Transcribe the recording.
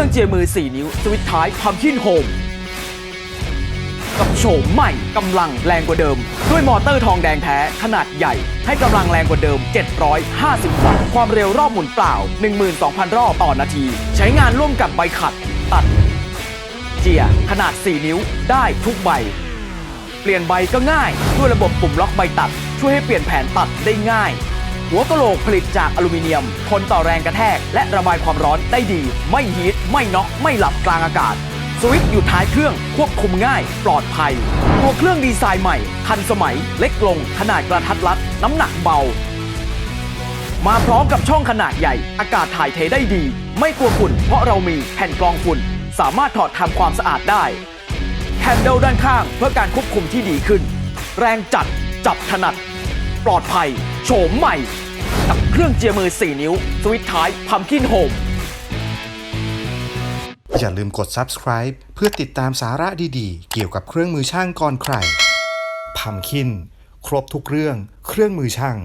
รื่องเจียมือ 4 นิ้ว สวิตช์ท้ายพัมคินโฮมกับโฉมใหม่กำลังแรงกว่าเดิม ด้วยมอเตอร์ทองแดงแท้ขนาดใหญ่ ให้กำลังแรงกว่าเดิม 750 วัตต์ ความเร็วรอบหมุนเปล่า 12,000 รอบต่อนาที ใช้งานร่วมกับใบขัด ตัด เจียขนาด 4 นิ้วได้ทุกใบ เปลี่ยนใบก็ง่าย ด้วยระบบปุ่มล็อกใบตัด ช่วยให้เปลี่ยนแผนตัดได้ง่าย หัวกะโหลกผลิตจากอลูมิเนียม ทนต่อแรงกระแทก และระบายความร้อนได้ดี ไม่ฮีท ไม่น็อกไม่หลับกลางอากาศ สวิตช์อยู่ท้ายเครื่องควบคุมง่าย ปลอดภัย ตัวเครื่องดีไซน์ใหม่ ทันสมัย เล็กลง ขนาดกระทัดรัด น้ำหนักเบา มาพร้อมกับช่องขนาดใหญ่ อากาศถ่ายเทได้ดี ไม่กลัวฝุ่น เพราะเรามีแผ่นกรองฝุ่น สามารถถอดทำความสะอาดได้แฮนเดิลด้านข้างเพื่อการควบคุมที่ดีขึ้น แรงจัดจับถนัด ปลอดภัย โฉมใหม่ กับเครื่องเจียมือ 4 นิ้ว สวิตช์ท้ายพัมคินโฮมอย่าลืมกด subscribe เพื่อติดตามสาระดีๆ เกี่ยวกับเครื่องมือช่างก่อนใครพัมคิน ครบทุกเรื่องเครื่องมือช่าง